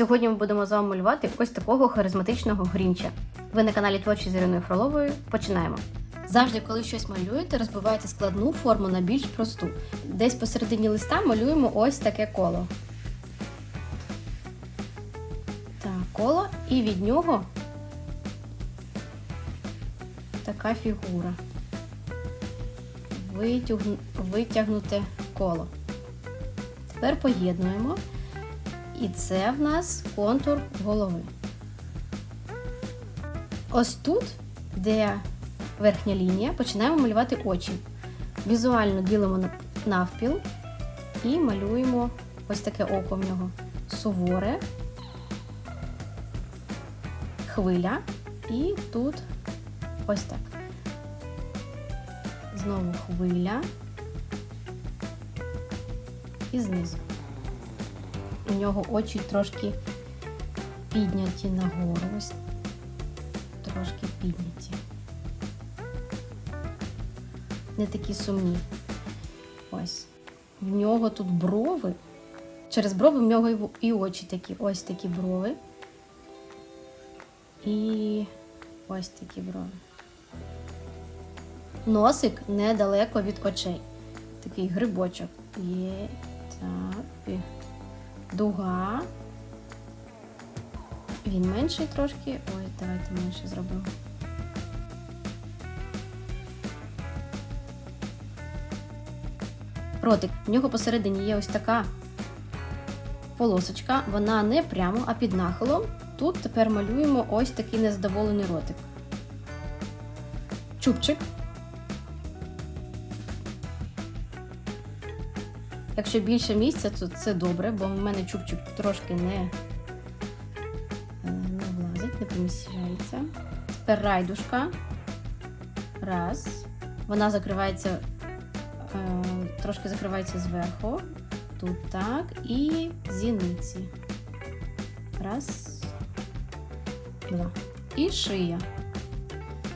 Сьогодні ми будемо з вами малювати ось такого харизматичного грінча. Ви на каналі Творчі з Іриною Фроловою. Починаємо. Завжди, коли щось малюєте, розбивайте складну форму на більш просту. Десь посередині листа малюємо ось таке коло. Так, коло, і від нього така фігура. Витягну... Витягнуте коло. Тепер поєднуємо. І це в нас контур голови. Ось тут, де верхня лінія, починаємо малювати очі. Візуально ділимо навпіл і малюємо ось таке око в нього. Суворе, хвиля, і тут ось так. Знову хвиля і знизу. У нього очі трошки підняті нагору. Ось трошки підняті. Не такі сумні. Ось. В нього тут брови. Через брови в нього і очі такі. Ось такі брови. І ось такі брови. Носик недалеко від очей. Такий грибочок. Є. Так. Дуга. Він менший трошки. Ой, давайте менше зробимо. Ротик. В нього посередині є ось така полосочка. Вона не прямо, а під нахилом. Тут тепер малюємо ось такий незадоволений ротик. Чубчик. Якщо більше місця, то це добре, бо в мене чубчик трошки не, е, не влазить, не поміщається. Тепер райдушка. Раз. Вона закривається, е, трошки закривається зверху. Тут так. І зіниці. Раз. Два. І шия.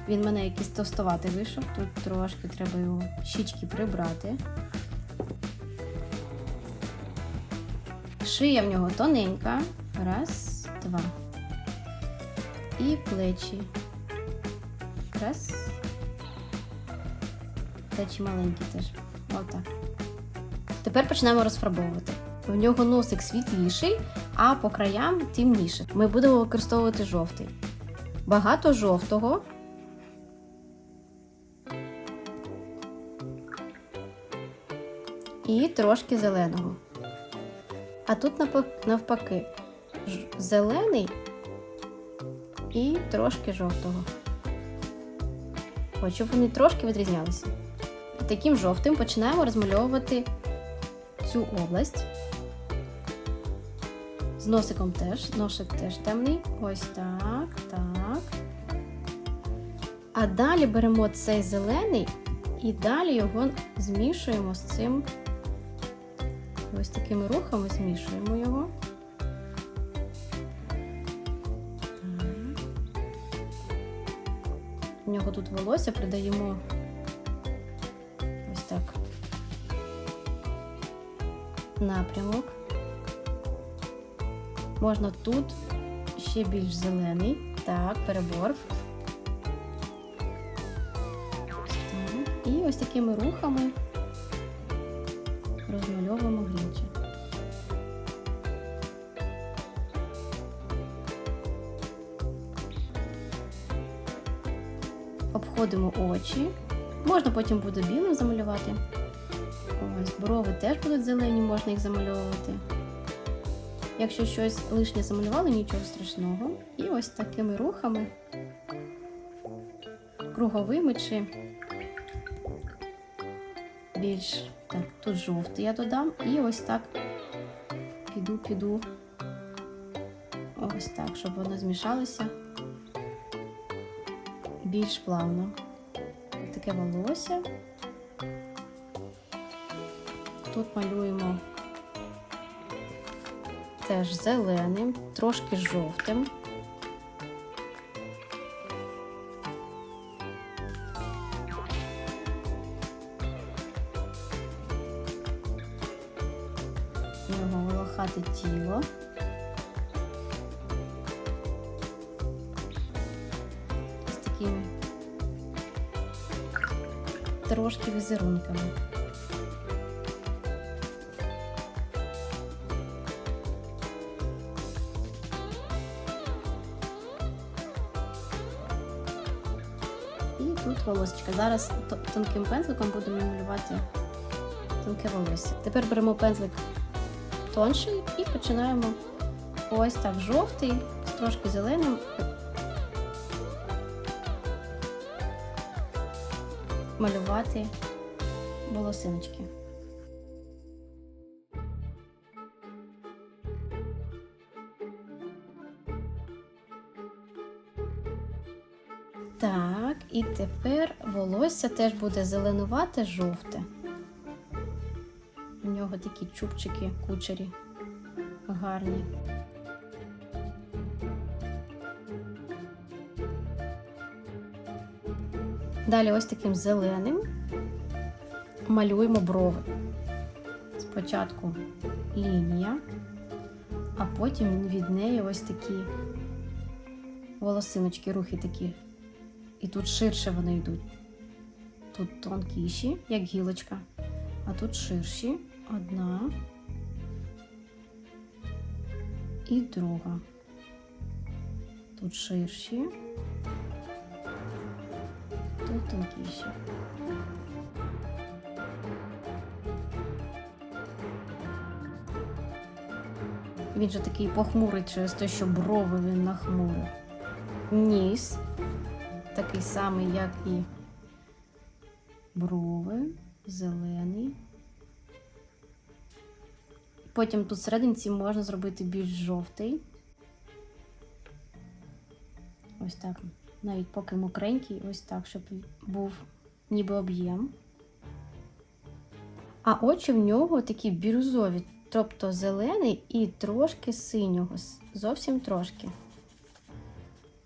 Він мене якийсь товстоватий вийшов. Тут трошки треба його щічки прибрати. Шия в нього тоненька. Раз, два. І плечі. Раз. Плечі маленькі теж. Отак. Тепер почнемо розфарбовувати. В нього носик світліший, а по краям темніше. Ми будемо використовувати жовтий. Багато жовтого. І трошки зеленого. А тут навпаки зелений і трошки жовтого. От, щоб вони трошки відрізнялися. І таким жовтим починаємо розмальовувати цю область. З носиком теж, носик теж темний. Ось так, так. А далі беремо цей зелений і далі його змішуємо з цим Ось такими рухами змішуємо його. У нього тут волосся придаємо ось так напрямок. Можна тут ще більш зелений. Так, перебор. І ось такими рухами розмальовуємо глінча. Обходимо очі. Можна потім буде білим замалювати. Ось, брови теж будуть зелені, можна їх замальовувати. Якщо щось лишнє замалювали, нічого страшного. І ось такими рухами, круговими чи більш так, тут жовтий я додам, і ось так піду, піду. Ось так, щоб вони змішалися більш плавно. Таке волосся. Тут малюємо теж зеленим, трошки жовтим. його волохате тіло. ось такими трошки візерунками. І тут волосечка. Зараз тонким пензликом будемо малювати тонке волосся. Тепер беремо пензлик тонший і починаємо ось так жовтий, з трошки зеленим. Малювати волосиночки. Так, і тепер волосся теж буде зеленувате жовте. Нього такі чубчики кучері гарні. Далі ось таким зеленим малюємо брови. Спочатку лінія, а потім від неї ось такі волосиночки, рухи такі. І тут ширше вони йдуть. Тут тонкіші, як гілочка, а тут ширші. Одна і друга. Тут ширші, тут тонкіші. Він же такий похмурий через те, що брови він нахмурив. Ніс такий самий, як і брови, зелений. Потім тут серединці можна зробити більш жовтий. Ось так. Навіть поки мокренький, ось так, щоб був ніби об'єм. А очі в нього такі бірюзові, тобто зелений і трошки синього. Зовсім трошки.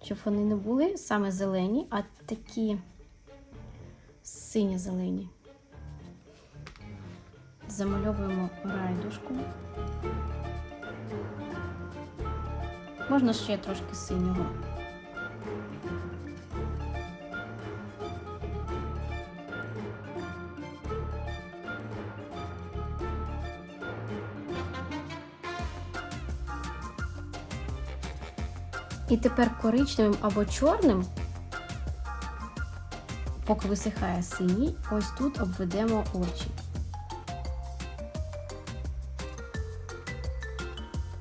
Щоб вони не були саме зелені, а такі синьо-зелені. Замальовуємо райдушку. Можна ще трошки синього. І тепер коричневим або чорним, поки висихає синій, ось тут обведемо очі.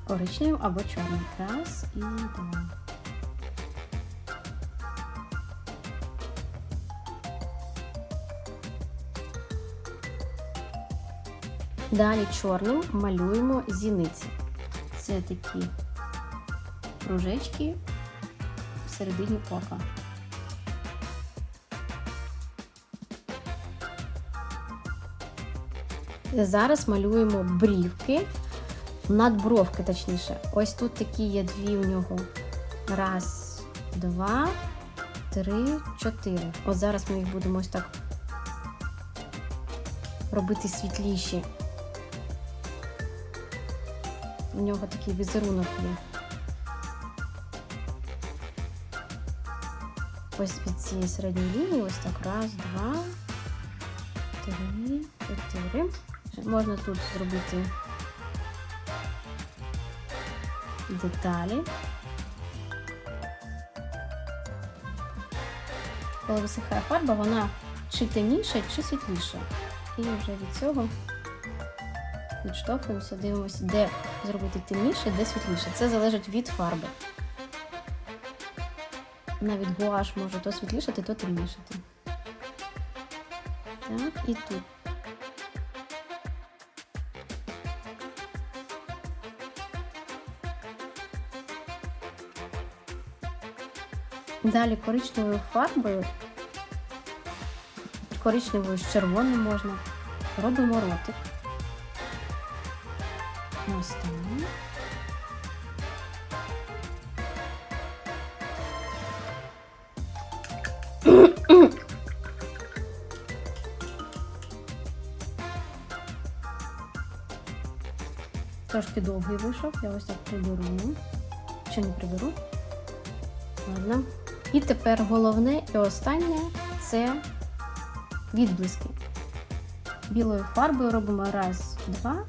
Коричневим або чорним. Раз і два. Далі чорним малюємо зіниці. Це такі кружечки всередині ока. Зараз малюємо брівки, надбровки, точніше. Ось тут такі є дві у нього. Раз, два, три, чотири. От зараз ми їх будемо ось так робити світліші. У нього такий візерунок є. Ось від цієї середньої лінії, ось так. Раз, два, три, чотири. Можна тут зробити деталі. Коли висихає фарба, вона чи темніша, чи світліша. І вже від цього відштовхуємося, дивимося, де зробити темніше, де світліше. Це залежить від фарби. Навіть гуаш може то світлішати, то темнішати. Так, і тут. Далі коричневою фарбою, коричневою з червоним можна, робимо ротик. Ось так. Трошки довгий вийшов, я ось так приберу. Чи не приберу? Ладно. І тепер головне і останнє це відблиски. Білою фарбою робимо раз, два,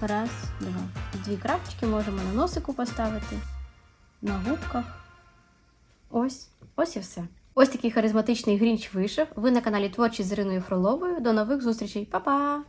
раз, два. Дві крапочки можемо на носику поставити, на губках. Ось, ось і все. Ось такий харизматичний грінч вийшов. Ви на каналі Творчість з Іриною Фроловою. До нових зустрічей. Па-па!